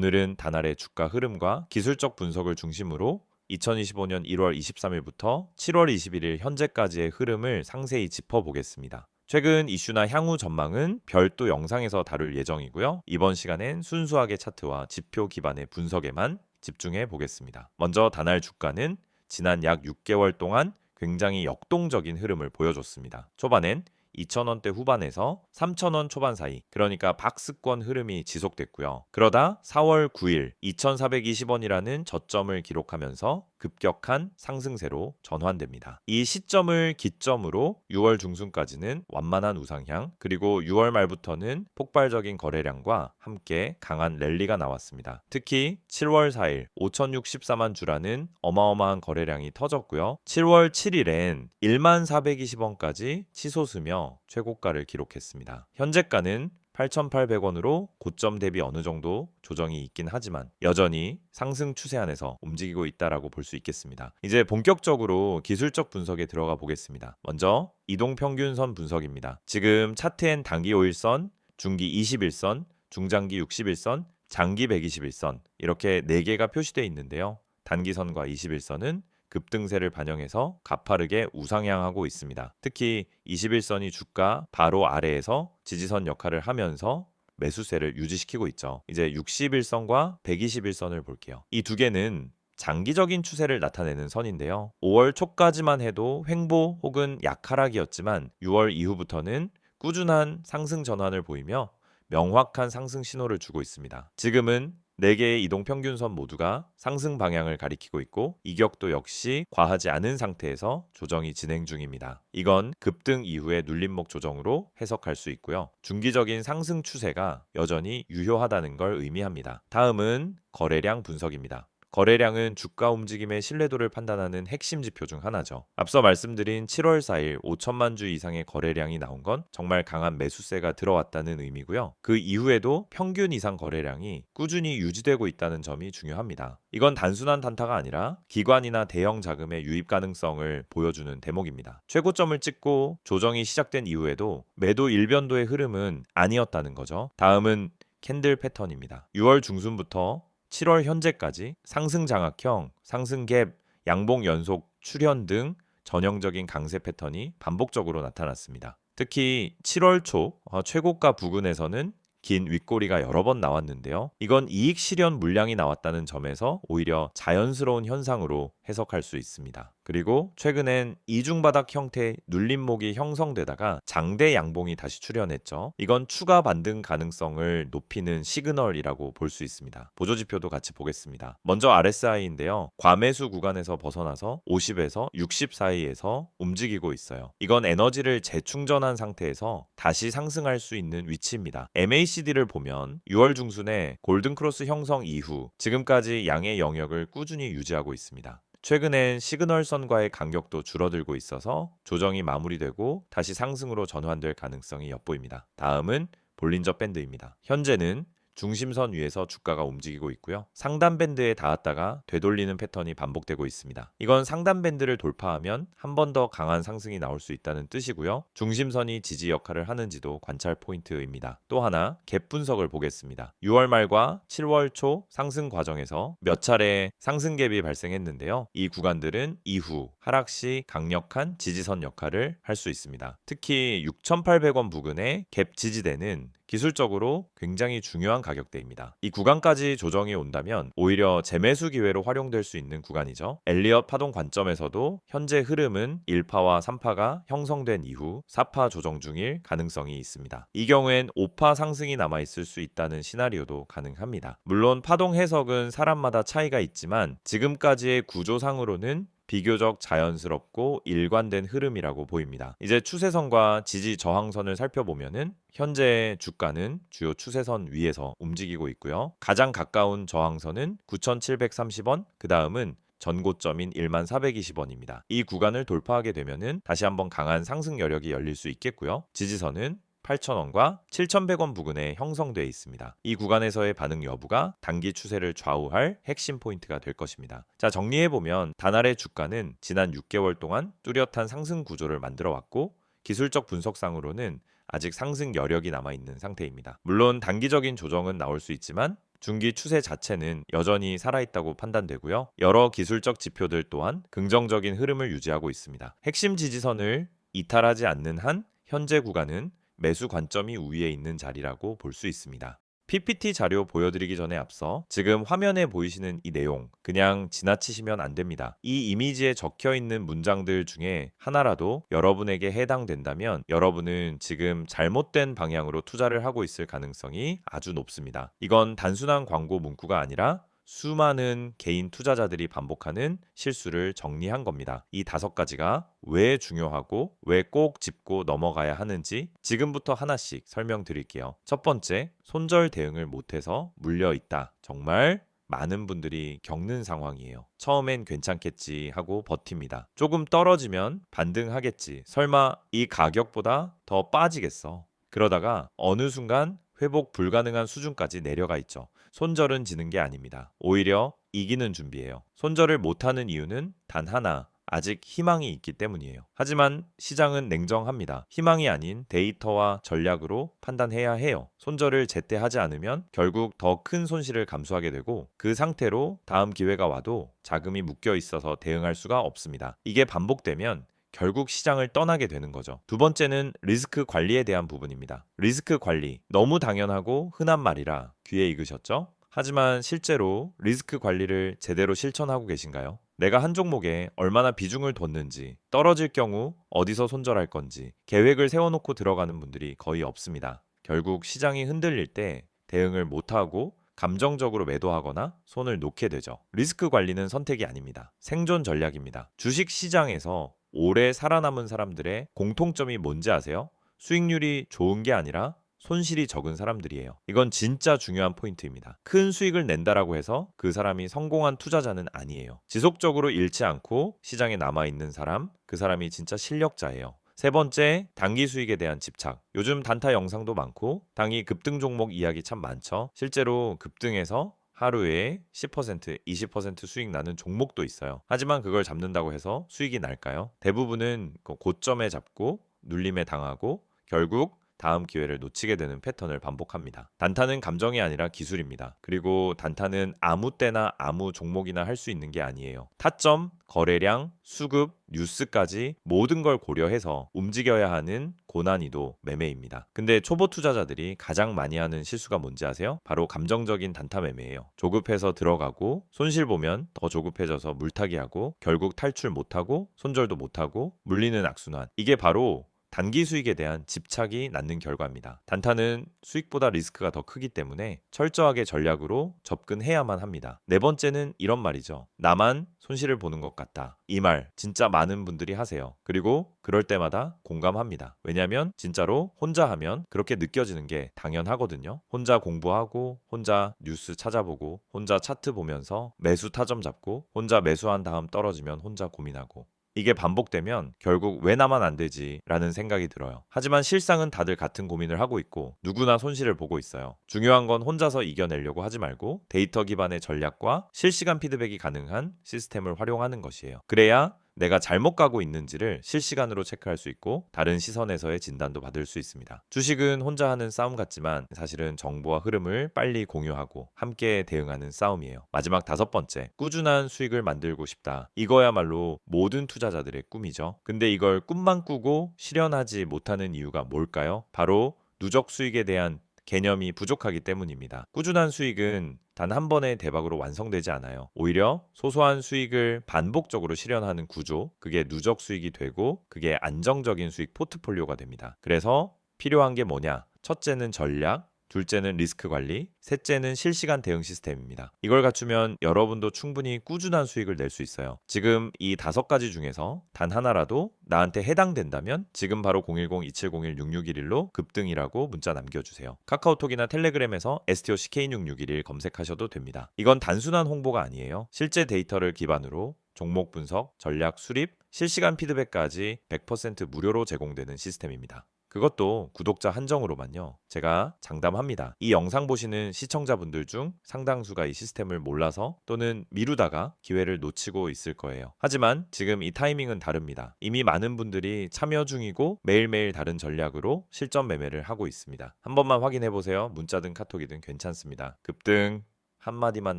오늘은 단알의 주가 흐름과 기술적 분석을 중심으로 2025년 1월 23일부터 7월 21일 현재까지의 흐름을 상세히 짚어보겠습니다. 최근 이슈나 향후 전망은 별도 영상에서 다룰 예정이고요. 이번 시간엔 순수하게 차트와 지표 기반의 분석에만 집중해 보겠습니다. 먼저 단알 주가는 지난 약 6개월 동안 굉장히 역동적인 흐름을 보여줬습니다. 초반엔 2,000원대 후반에서 3,000원 초반 사이, 그러니까 박스권 흐름이 지속됐고요. 그러다 4월 9일 2,420원이라는 저점을 기록하면서 급격한 상승세로 전환됩니다. 이 시점을 기점으로 6월 중순까지는 완만한 우상향, 그리고 6월 말부터는 폭발적인 거래량과 함께 강한 랠리가 나왔습니다. 특히 7월 4일 5,064만 주라는 어마어마한 거래량이 터졌고요. 7월 7일엔 1만 420원까지 치솟으며 최고가를 기록했습니다. 현재가는 8,800원으로 고점 대비 어느 정도 조정이 있긴 하지만 여전히 상승 추세 안에서 움직이고 있다라고 볼 수 있겠습니다. 이제 본격적으로 기술적 분석에 들어가 보겠습니다. 먼저 이동 평균선 분석입니다. 지금 차트엔 단기 5일선, 중기 21선, 중장기 61선, 장기 121선 이렇게 4개가 표시되어 있는데요. 단기선과 21선은 급등세를 반영해서 가파르게 우상향하고 있습니다. 특히 21선이 주가 바로 아래에서 지지선 역할을 하면서 매수세를 유지시키고 있죠. 이제 61선과 121선을 볼게요. 이 두 개는 장기적인 추세를 나타내는 선인데요. 5월 초까지만 해도 횡보 혹은 약하락이었지만 6월 이후부터는 꾸준한 상승 전환을 보이며 명확한 상승 신호를 주고 있습니다. 지금은 4개의 이동 평균선 모두가 상승 방향을 가리키고 있고 이격도 역시 과하지 않은 상태에서 조정이 진행 중입니다. 이건 급등 이후의 눌림목 조정으로 해석할 수 있고요. 중기적인 상승 추세가 여전히 유효하다는 걸 의미합니다. 다음은 거래량 분석입니다. 거래량은 주가 움직임의 신뢰도를 판단하는 핵심 지표 중 하나죠. 앞서 말씀드린 7월 4일 5천만 주 이상의 거래량이 나온 건 정말 강한 매수세가 들어왔다는 의미고요. 그 이후에도 평균 이상 거래량이 꾸준히 유지되고 있다는 점이 중요합니다. 이건 단순한 단타가 아니라 기관이나 대형 자금의 유입 가능성을 보여주는 대목입니다. 최고점을 찍고 조정이 시작된 이후에도 매도 일변도의 흐름은 아니었다는 거죠. 다음은 캔들 패턴입니다. 6월 중순부터 7월 현재까지 상승 장악형, 상승 갭, 양봉 연속 출현 등 전형적인 강세 패턴이 반복적으로 나타났습니다. 특히 7월 초 어, 최고가 부근에서는 긴 윗꼬리가 여러 번 나왔는데요. 이건 이익 실현 물량이 나왔다는 점에서 오히려 자연스러운 현상으로 해석할 수 있습니다. 그리고 최근엔 이중바닥 형태의 눌림목이 형성되다가 장대 양봉이 다시 출현했죠. 이건 추가 반등 가능성을 높이는 시그널이라고 볼 수 있습니다. 보조지표도 같이 보겠습니다. 먼저 RSI인데요. 과매수 구간에서 벗어나서 50에서 60 사이에서 움직이고 있어요. 이건 에너지를 재충전한 상태에서 다시 상승할 수 있는 위치입니다. MACD를 보면 6월 중순에 골든크로스 형성 이후 지금까지 양의 영역을 꾸준히 유지하고 있습니다. 최근엔 시그널선과의 간격도 줄어들고 있어서 조정이 마무리되고 다시 상승으로 전환될 가능성이 엿보입니다. 다음은 볼린저 밴드입니다. 현재는 중심선 위에서 주가가 움직이고 있고요. 상단 밴드에 닿았다가 되돌리는 패턴이 반복되고 있습니다. 이건 상단 밴드를 돌파하면 한 번 더 강한 상승이 나올 수 있다는 뜻이고요. 중심선이 지지 역할을 하는지도 관찰 포인트입니다. 또 하나 갭 분석을 보겠습니다. 6월 말과 7월 초 상승 과정에서 몇 차례 상승 갭이 발생했는데요. 이 구간들은 이후 하락 시 강력한 지지선 역할을 할 수 있습니다. 특히 6,800원 부근의 갭 지지대는 기술적으로 굉장히 중요한 가격대입니다. 이 구간까지 조정이 온다면 오히려 재매수 기회로 활용될 수 있는 구간이죠. 엘리엇 파동 관점에서도 현재 흐름은 1파와 3파가 형성된 이후 4파 조정 중일 가능성이 있습니다. 이 경우엔 5파 상승이 남아 있을 수 있다는 시나리오도 가능합니다. 물론 파동 해석은 사람마다 차이가 있지만 지금까지의 구조상으로는 비교적 자연스럽고 일관된 흐름이라고 보입니다. 이제 추세선과 지지 저항선을 살펴보면은 현재 주가는 주요 추세선 위에서 움직이고 있고요. 가장 가까운 저항선은 9,730원, 그 다음은 전고점인 1만 420원입니다. 이 구간을 돌파하게 되면은 다시 한번 강한 상승 여력이 열릴 수 있겠고요. 지지선은 8,000원과 7,100원 부근에 형성되어 있습니다. 이 구간에서의 반응 여부가 단기 추세를 좌우할 핵심 포인트가 될 것입니다. 자, 정리해보면 단알의 주가는 지난 6개월 동안 뚜렷한 상승 구조를 만들어 왔고 기술적 분석상으로는 아직 상승 여력이 남아 있는 상태입니다. 물론 단기적인 조정은 나올 수 있지만 중기 추세 자체는 여전히 살아있다고 판단되고요. 여러 기술적 지표들 또한 긍정적인 흐름을 유지하고 있습니다. 핵심 지지선을 이탈하지 않는 한 현재 구간은 매수 관점이 우위에 있는 자리라고 볼 수 있습니다. PPT 자료 보여드리기 전에 앞서 지금 화면에 보이시는 이 내용 그냥 지나치시면 안 됩니다. 이 이미지에 적혀 있는 문장들 중에 하나라도 여러분에게 해당된다면 여러분은 지금 잘못된 방향으로 투자를 하고 있을 가능성이 아주 높습니다. 이건 단순한 광고 문구가 아니라 수많은 개인 투자자들이 반복하는 실수를 정리한 겁니다. 이 다섯 가지가 왜 중요하고 왜 꼭 짚고 넘어가야 하는지 지금부터 하나씩 설명드릴게요. 첫 번째, 손절 대응을 못해서 물려 있다. 정말 많은 분들이 겪는 상황이에요. 처음엔 괜찮겠지 하고 버팁니다. 조금 떨어지면 반등하겠지. 설마 이 가격보다 더 빠지겠어. 그러다가 어느 순간 회복 불가능한 수준까지 내려가 있죠. 손절은 지는 게 아닙니다. 오히려 이기는 준비예요. 손절을 못하는 이유는 단 하나. 아직 희망이 있기 때문이에요. 하지만 시장은 냉정합니다. 희망이 아닌 데이터와 전략으로 판단해야 해요. 손절을 제때 하지 않으면 결국 더 큰 손실을 감수하게 되고 그 상태로 다음 기회가 와도 자금이 묶여 있어서 대응할 수가 없습니다. 이게 반복되면 결국 시장을 떠나게 되는 거죠. 두 번째는 리스크 관리에 대한 부분입니다. 리스크 관리. 너무 당연하고 흔한 말이라 귀에 익으셨죠? 하지만 실제로 리스크 관리를 제대로 실천하고 계신가요? 내가 한 종목에 얼마나 비중을 뒀는지, 떨어질 경우 어디서 손절할 건지 계획을 세워놓고 들어가는 분들이 거의 없습니다. 결국 시장이 흔들릴 때 대응을 못하고 감정적으로 매도하거나 손을 놓게 되죠. 리스크 관리는 선택이 아닙니다. 생존 전략입니다. 주식 시장에서 오래 살아남은 사람들의 공통점이 뭔지 아세요? 수익률이 좋은 게 아니라 손실이 적은 사람들이에요. 이건 진짜 중요한 포인트입니다. 큰 수익을 낸다라고 해서 그 사람이 성공한 투자자는 아니에요. 지속적으로 잃지 않고 시장에 남아 있는 사람, 그 사람이 진짜 실력자예요. 세 번째, 단기 수익에 대한 집착. 요즘 단타 영상도 많고, 당이 급등 종목 이야기 참 많죠. 실제로 급등해서 하루에 10%, 20% 수익 나는 종목도 있어요. 하지만 그걸 잡는다고 해서 수익이 날까요? 대부분은 그 고점에 잡고 눌림에 당하고 결국 다음 기회를 놓치게 되는 패턴을 반복합니다. 단타는 감정이 아니라 기술입니다. 그리고 단타는 아무 때나 아무 종목이나 할 수 있는 게 아니에요. 타점, 거래량, 수급, 뉴스까지 모든 걸 고려해서 움직여야 하는 고난이도 매매입니다. 근데 초보 투자자들이 가장 많이 하는 실수가 뭔지 아세요? 바로 감정적인 단타 매매예요. 조급해서 들어가고 손실 보면 더 조급해져서 물타기 하고 결국 탈출 못하고 손절도 못하고 물리는 악순환. 이게 바로 단기 수익에 대한 집착이 낳는 결과입니다. 단타는 수익보다 리스크가 더 크기 때문에 철저하게 전략으로 접근해야만 합니다. 네 번째는 이런 말이죠. 나만 손실을 보는 것 같다. 이 말 진짜 많은 분들이 하세요. 그리고 그럴 때마다 공감합니다. 왜냐하면 진짜로 혼자 하면 그렇게 느껴지는 게 당연하거든요. 혼자 공부하고 혼자 뉴스 찾아보고 혼자 차트 보면서 매수 타점 잡고 혼자 매수한 다음 떨어지면 혼자 고민하고 이게 반복되면 결국 왜 나만 안 되지? 라는 생각이 들어요. 하지만 실상은 다들 같은 고민을 하고 있고 누구나 손실을 보고 있어요. 중요한 건 혼자서 이겨내려고 하지 말고 데이터 기반의 전략과 실시간 피드백이 가능한 시스템을 활용하는 것이에요. 그래야 내가 잘못 가고 있는지를 실시간으로 체크할 수 있고 다른 시선에서의 진단도 받을 수 있습니다. 주식은 혼자 하는 싸움 같지만 사실은 정보와 흐름을 빨리 공유하고 함께 대응하는 싸움이에요. 마지막 다섯 번째, 꾸준한 수익을 만들고 싶다. 이거야말로 모든 투자자들의 꿈이죠. 근데 이걸 꿈만 꾸고 실현하지 못하는 이유가 뭘까요? 바로 누적 수익에 대한 개념이 부족하기 때문입니다. 꾸준한 수익은 단 한 번의 대박으로 완성되지 않아요. 오히려 소소한 수익을 반복적으로 실현하는 구조, 그게 누적 수익이 되고 그게 안정적인 수익 포트폴리오가 됩니다. 그래서 필요한 게 뭐냐? 첫째는 전략, 둘째는 리스크 관리, 셋째는 실시간 대응 시스템입니다. 이걸 갖추면 여러분도 충분히 꾸준한 수익을 낼 수 있어요. 지금 이 다섯 가지 중에서 단 하나라도 나한테 해당된다면 지금 바로 010-2701-6611로 급등이라고 문자 남겨주세요. 카카오톡이나 텔레그램에서 STOC K6611 검색하셔도 됩니다. 이건 단순한 홍보가 아니에요. 실제 데이터를 기반으로 종목 분석, 전략 수립, 실시간 피드백까지 100% 무료로 제공되는 시스템입니다. 그것도 구독자 한정으로만요. 제가 장담합니다. 이 영상 보시는 시청자분들 중 상당수가 이 시스템을 몰라서 또는 미루다가 기회를 놓치고 있을 거예요. 하지만 지금 이 타이밍은 다릅니다. 이미 많은 분들이 참여 중이고 매일매일 다른 전략으로 실전 매매를 하고 있습니다. 한 번만 확인해 보세요. 문자든 카톡이든 괜찮습니다. 급등 한마디만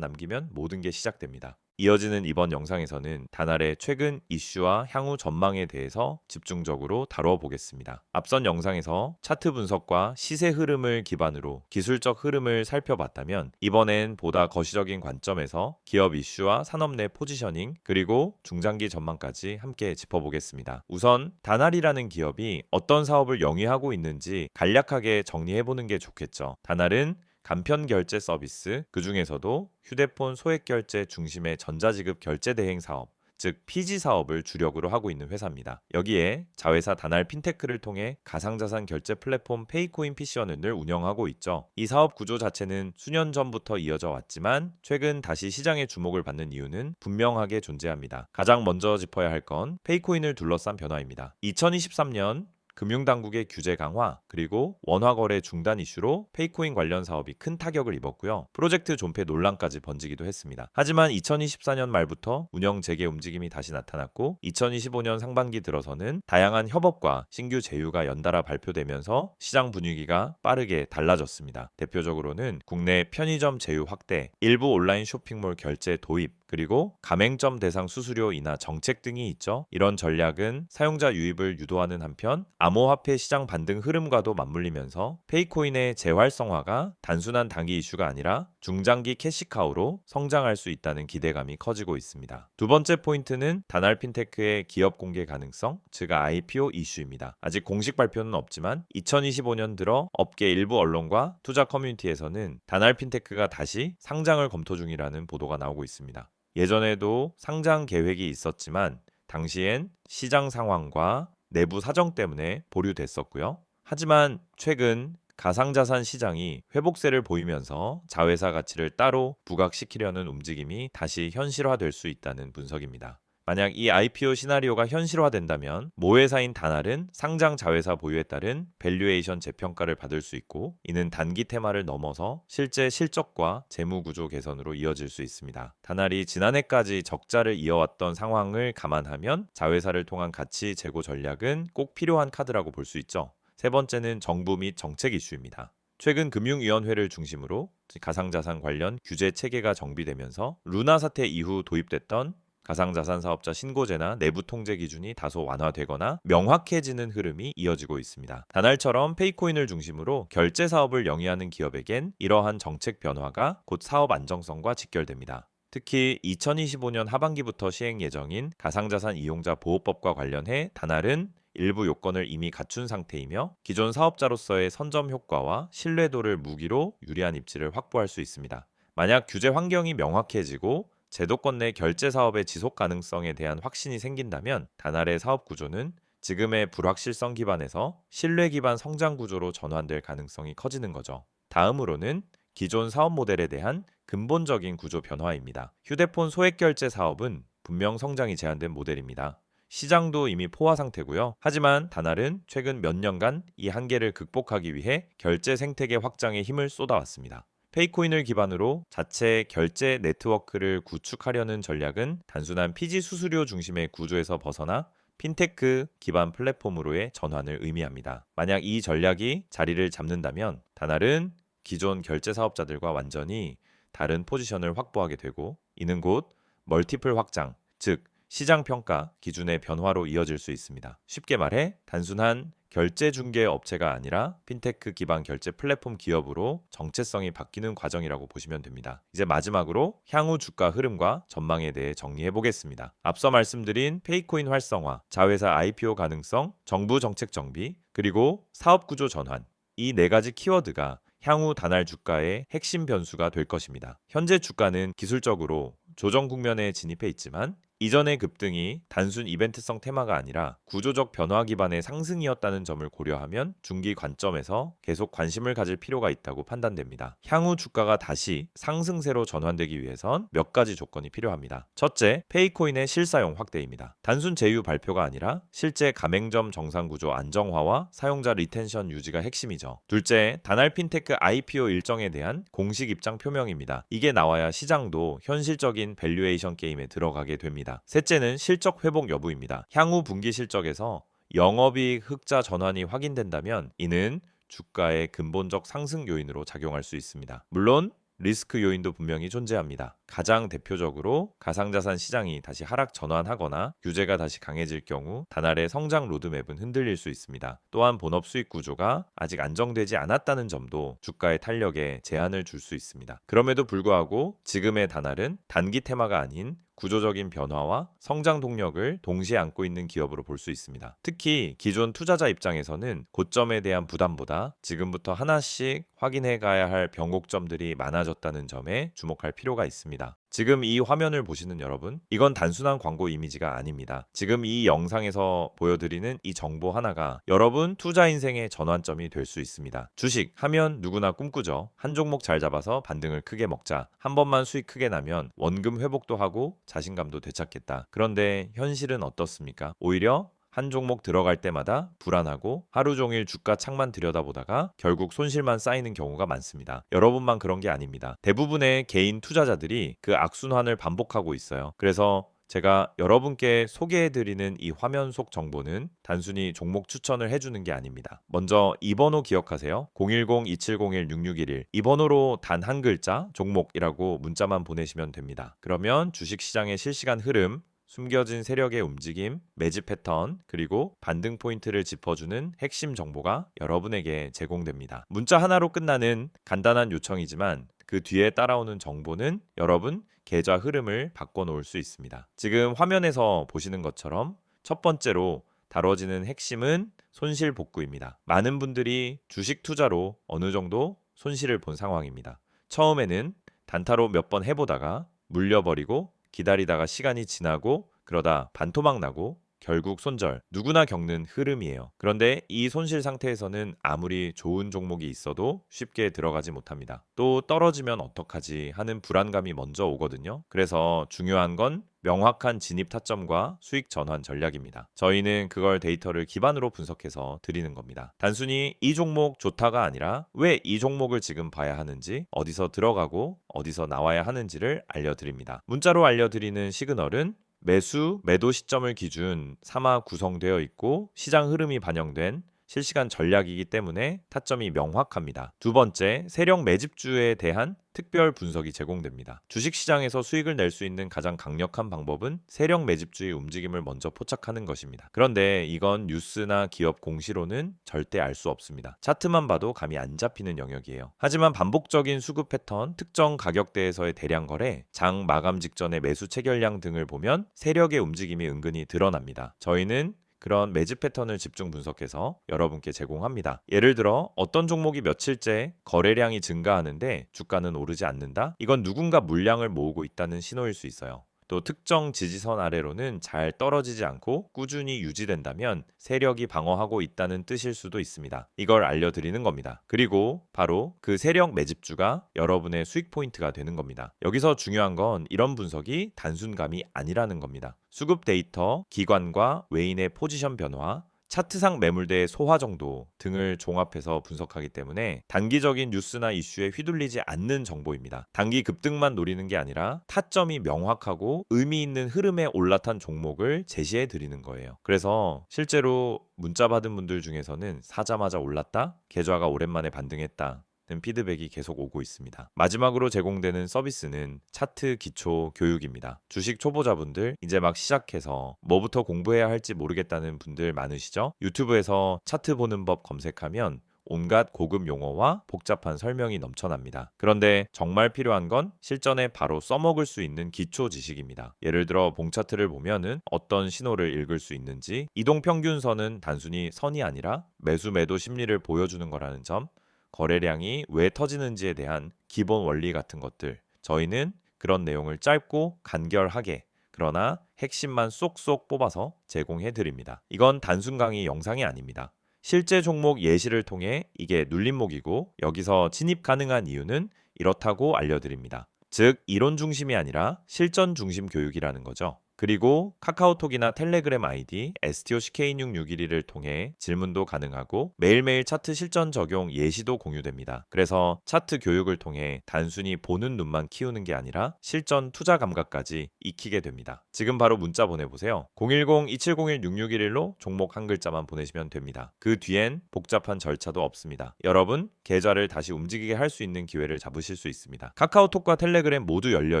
남기면 모든 게 시작됩니다. 이어지는 이번 영상에서는 다날의 최근 이슈와 향후 전망에 대해서 집중적으로 다뤄 보겠습니다. 앞선 영상에서 차트 분석과 시세 흐름을 기반으로 기술적 흐름을 살펴봤다면 이번엔 보다 거시적인 관점에서 기업 이슈와 산업 내 포지셔닝 그리고 중장기 전망까지 함께 짚어보겠습니다. 우선 다날이라는 기업이 어떤 사업을 영위하고 있는지 간략하게 정리해 보는 게 좋겠죠. 다날은 간편 결제 서비스, 그 중에서도 휴대폰 소액 결제 중심의 전자지급 결제 대행 사업, 즉 PG 사업을 주력으로 하고 있는 회사입니다. 여기에 자회사 다날 핀테크를 통해 가상자산 결제 플랫폼 페이코인 PC원을 운영하고 있죠. 이 사업 구조 자체는 수년 전부터 이어져 왔지만 최근 다시 시장의 주목을 받는 이유는 분명하게 존재합니다. 가장 먼저 짚어야 할 건 페이코인을 둘러싼 변화입니다. 2023년 금융당국의 규제 강화 그리고 원화 거래 중단 이슈로 페이코인 관련 사업이 큰 타격을 입었고요. 프로젝트 존폐 논란까지 번지기도 했습니다. 하지만 2024년 말부터 운영 재개 움직임이 다시 나타났고 2025년 상반기 들어서는 다양한 협업과 신규 제휴가 연달아 발표되면서 시장 분위기가 빠르게 달라졌습니다. 대표적으로는 국내 편의점 제휴 확대, 일부 온라인 쇼핑몰 결제 도입, 그리고 가맹점 대상 수수료 인하 정책 등이 있죠. 이런 전략은 사용자 유입을 유도하는 한편 암호화폐 시장 반등 흐름과도 맞물리면서 페이코인의 재활성화가 단순한 단기 이슈가 아니라 중장기 캐시카우로 성장할 수 있다는 기대감이 커지고 있습니다. 두 번째 포인트는 다날 핀테크의 기업 공개 가능성, 즉 IPO 이슈입니다. 아직 공식 발표는 없지만 2025년 들어 업계 일부 언론과 투자 커뮤니티에서는 다날 핀테크가 다시 상장을 검토 중이라는 보도가 나오고 있습니다. 예전에도 상장 계획이 있었지만 당시엔 시장 상황과 내부 사정 때문에 보류됐었고요. 하지만 최근 가상자산 시장이 회복세를 보이면서 자회사 가치를 따로 부각시키려는 움직임이 다시 현실화될 수 있다는 분석입니다. 만약 이 IPO 시나리오가 현실화된다면 모회사인 다날은 상장 자회사 보유에 따른 밸류에이션 재평가를 받을 수 있고 이는 단기 테마를 넘어서 실제 실적과 재무 구조 개선으로 이어질 수 있습니다. 다날이 지난해까지 적자를 이어왔던 상황을 감안하면 자회사를 통한 가치 제고 전략은 꼭 필요한 카드라고 볼 수 있죠. 세 번째는 정부 및 정책 이슈입니다. 최근 금융위원회를 중심으로 가상자산 관련 규제 체계가 정비되면서 루나 사태 이후 도입됐던 가상자산 사업자 신고제나 내부 통제 기준이 다소 완화되거나 명확해지는 흐름이 이어지고 있습니다. 다날처럼 페이코인을 중심으로 결제 사업을 영위하는 기업에겐 이러한 정책 변화가 곧 사업 안정성과 직결됩니다. 특히 2025년 하반기부터 시행 예정인 가상자산 이용자 보호법과 관련해 다날은 일부 요건을 이미 갖춘 상태이며 기존 사업자로서의 선점 효과와 신뢰도를 무기로 유리한 입지를 확보할 수 있습니다. 만약 규제 환경이 명확해지고 제도권 내 결제 사업의 지속 가능성에 대한 확신이 생긴다면 다날의 사업 구조는 지금의 불확실성 기반에서 신뢰 기반 성장 구조로 전환될 가능성이 커지는 거죠. 다음으로는 기존 사업 모델에 대한 근본적인 구조 변화입니다. 휴대폰 소액 결제 사업은 분명 성장이 제한된 모델입니다. 시장도 이미 포화 상태고요. 하지만 다날은 최근 몇 년간 이 한계를 극복하기 위해 결제 생태계 확장에 힘을 쏟아왔습니다. 페이코인을 기반으로 자체 결제 네트워크를 구축하려는 전략은 단순한 피지 수수료 중심의 구조에서 벗어나 핀테크 기반 플랫폼으로의 전환을 의미합니다. 만약 이 전략이 자리를 잡는다면 다날은 기존 결제 사업자들과 완전히 다른 포지션을 확보하게 되고 이는 곧 멀티플 확장, 즉 시장 평가 기준의 변화로 이어질 수 있습니다. 쉽게 말해 단순한 결제 중개 업체가 아니라 핀테크 기반 결제 플랫폼 기업으로 정체성이 바뀌는 과정이라고 보시면 됩니다. 이제 마지막으로 향후 주가 흐름과 전망에 대해 정리해 보겠습니다. 앞서 말씀드린 페이코인 활성화, 자회사 IPO 가능성, 정부 정책 정비, 그리고 사업 구조 전환. 이 네 가지 키워드가 향후 다날 주가의 핵심 변수가 될 것입니다. 현재 주가는 기술적으로 조정 국면에 진입해 있지만 이전의 급등이 단순 이벤트성 테마가 아니라 구조적 변화 기반의 상승이었다는 점을 고려하면 중기 관점에서 계속 관심을 가질 필요가 있다고 판단됩니다. 향후 주가가 다시 상승세로 전환되기 위해선 몇 가지 조건이 필요합니다. 첫째, 페이코인의 실사용 확대입니다. 단순 제휴 발표가 아니라 실제 가맹점 정상 구조 안정화와 사용자 리텐션 유지가 핵심이죠. 둘째, 다날 핀테크 IPO 일정에 대한 공식 입장 표명입니다. 이게 나와야 시장도 현실적인 밸류에이션 게임에 들어가게 됩니다. 있습니다. 셋째는 실적 회복 여부입니다. 향후 분기 실적에서 영업이익 흑자 전환이 확인된다면 이는 주가의 근본적 상승 요인으로 작용할 수 있습니다. 물론 리스크 요인도 분명히 존재합니다. 가장 대표적으로 가상자산 시장이 다시 하락 전환하거나 규제가 다시 강해질 경우 단알의 성장 로드맵은 흔들릴 수 있습니다. 또한 본업 수익 구조가 아직 안정되지 않았다는 점도 주가의 탄력에 제한을 줄 수 있습니다. 그럼에도 불구하고 지금의 단알은 단기 테마가 아닌 구조적인 변화와 성장 동력을 동시에 안고 있는 기업으로 볼 수 있습니다. 특히 기존 투자자 입장에서는 고점에 대한 부담보다 지금부터 하나씩 확인해 가야 할 변곡점들이 많아졌다는 점에 주목할 필요가 있습니다. 지금 이 화면을 보시는 여러분, 이건 단순한 광고 이미지가 아닙니다. 지금 이 영상에서 보여드리는 이 정보 하나가 여러분 투자 인생의 전환점이 될 수 있습니다. 주식 하면 누구나 꿈꾸죠. 한 종목 잘 잡아서 반등을 크게 먹자. 한 번만 수익 크게 나면 원금 회복도 하고 자신감도 되찾겠다. 그런데 현실은 어떻습니까? 오히려 한 종목 들어갈 때마다 불안하고 하루 종일 주가 창만 들여다보다가 결국 손실만 쌓이는 경우가 많습니다. 여러분만 그런 게 아닙니다. 대부분의 개인 투자자들이 그 악순환을 반복하고 있어요. 그래서 제가 여러분께 소개해드리는 이 화면 속 정보는 단순히 종목 추천을 해주는 게 아닙니다. 먼저 이 번호 기억하세요. 010-2701-6611. 이 번호로 단 한 글자 종목이라고 문자만 보내시면 됩니다. 그러면 주식시장의 실시간 흐름, 숨겨진 세력의 움직임, 매집 패턴, 그리고 반등 포인트를 짚어주는 핵심 정보가 여러분에게 제공됩니다. 문자 하나로 끝나는 간단한 요청이지만 그 뒤에 따라오는 정보는 여러분 계좌 흐름을 바꿔놓을 수 있습니다. 지금 화면에서 보시는 것처럼 첫 번째로 다뤄지는 핵심은 손실 복구입니다. 많은 분들이 주식 투자로 어느 정도 손실을 본 상황입니다. 처음에는 단타로 몇 번 해보다가 물려버리고 기다리다가 시간이 지나고 그러다 반토막 나고 결국 손절 누구나 겪는 흐름이에요. 그런데 이 손실 상태에서는 아무리 좋은 종목이 있어도 쉽게 들어가지 못합니다. 또 떨어지면 어떡하지 하는 불안감이 먼저 오거든요. 그래서 중요한 건 명확한 진입 타점과 수익 전환 전략입니다. 저희는 그걸 데이터를 기반으로 분석해서 드리는 겁니다. 단순히 이 종목 좋다가 아니라 왜 이 종목을 지금 봐야 하는지, 어디서 들어가고 어디서 나와야 하는지를 알려드립니다. 문자로 알려드리는 시그널은 매수, 매도 시점을 기준 3화 구성되어 있고 시장 흐름이 반영된 실시간 전략이기 때문에 타점이 명확합니다. 두 번째, 세력 매집주에 대한 특별 분석이 제공됩니다. 주식시장에서 수익을 낼 수 있는 가장 강력한 방법은 세력 매집주의 움직임을 먼저 포착하는 것입니다. 그런데 이건 뉴스나 기업 공시로는 절대 알 수 없습니다. 차트만 봐도 감이 안 잡히는 영역이에요. 하지만 반복적인 수급 패턴, 특정 가격대에서의 대량 거래, 장 마감 직전의 매수 체결량 등을 보면 세력의 움직임이 은근히 드러납니다. 저희는 그런 매집 패턴을 집중 분석해서 여러분께 제공합니다. 예를 들어 어떤 종목이 며칠째 거래량이 증가하는데 주가는 오르지 않는다? 이건 누군가 물량을 모으고 있다는 신호일 수 있어요. 또 특정 지지선 아래로는 잘 떨어지지 않고 꾸준히 유지된다면 세력이 방어하고 있다는 뜻일 수도 있습니다. 이걸 알려드리는 겁니다. 그리고 바로 그 세력 매집주가 여러분의 수익 포인트가 되는 겁니다. 여기서 중요한 건 이런 분석이 단순감이 아니라는 겁니다. 수급 데이터, 기관과 외인의 포지션 변화, 차트상 매물대의 소화 정도 등을 종합해서 분석하기 때문에 단기적인 뉴스나 이슈에 휘둘리지 않는 정보입니다. 단기 급등만 노리는 게 아니라 타점이 명확하고 의미 있는 흐름에 올라탄 종목을 제시해 드리는 거예요. 그래서 실제로 문자 받은 분들 중에서는 사자마자 올랐다, 계좌가 오랜만에 반등했다, 피드백이 계속 오고 있습니다. 마지막으로 제공되는 서비스는 차트 기초 교육입니다. 주식 초보자분들 이제 막 시작해서 뭐부터 공부해야 할지 모르겠다는 분들 많으시죠? 유튜브에서 차트 보는 법 검색하면 온갖 고급 용어와 복잡한 설명이 넘쳐납니다. 그런데 정말 필요한 건 실전에 바로 써먹을 수 있는 기초 지식입니다. 예를 들어 봉차트를 보면은 어떤 신호를 읽을 수 있는지 이동평균선은 단순히 선이 아니라 매수 매도 심리를 보여주는 거라는 점 거래량이 왜 터지는지에 대한 기본 원리 같은 것들 저희는 그런 내용을 짧고 간결하게 그러나 핵심만 쏙쏙 뽑아서 제공해 드립니다. 이건 단순 강의 영상이 아닙니다. 실제 종목 예시를 통해 이게 눌림목이고 여기서 진입 가능한 이유는 이렇다고 알려드립니다. 즉 이론 중심이 아니라 실전 중심 교육이라는 거죠. 그리고 카카오톡이나 텔레그램 아이디 STOCK661을 통해 질문도 가능하고 매일매일 차트 실전 적용 예시도 공유됩니다. 그래서 차트 교육을 통해 단순히 보는 눈만 키우는 게 아니라 실전 투자 감각까지 익히게 됩니다. 지금 바로 문자 보내보세요. 010-2701-6611로 종목 한 글자만 보내시면 됩니다. 그 뒤엔 복잡한 절차도 없습니다. 여러분, 계좌를 다시 움직이게 할 수 있는 기회를 잡으실 수 있습니다. 카카오톡과 텔레그램 모두 열려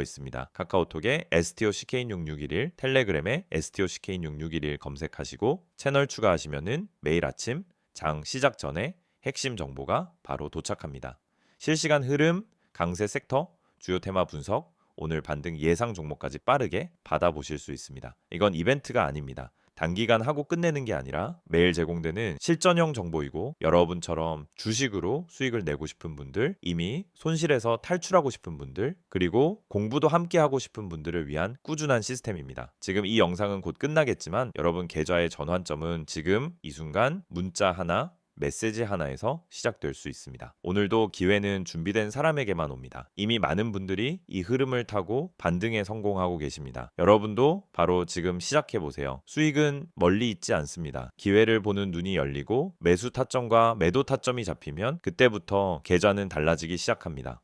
있습니다. 카카오톡에 STOCK661, 텔레그램에 STOCK661 검색하시고 채널 추가하시면은 매일 아침 장 시작 전에 핵심 정보가 바로 도착합니다. 실시간 흐름, 강세 섹터, 주요 테마 분석, 오늘 반등 예상 종목까지 빠르게 받아보실 수 있습니다. 이건 이벤트가 아닙니다. 단기간 하고 끝내는 게 아니라 매일 제공되는 실전형 정보이고 여러분처럼 주식으로 수익을 내고 싶은 분들, 이미 손실에서 탈출하고 싶은 분들, 그리고 공부도 함께 하고 싶은 분들을 위한 꾸준한 시스템입니다. 지금 이 영상은 곧 끝나겠지만 여러분 계좌의 전환점은 지금 이 순간 문자 하나, 메시지 하나에서 시작될 수 있습니다. 오늘도 기회는 준비된 사람에게만 옵니다. 이미 많은 분들이 이 흐름을 타고 반등에 성공하고 계십니다. 여러분도 바로 지금 시작해 보세요. 수익은 멀리 있지 않습니다. 기회를 보는 눈이 열리고 매수 타점과 매도 타점이 잡히면 그때부터 계좌는 달라지기 시작합니다.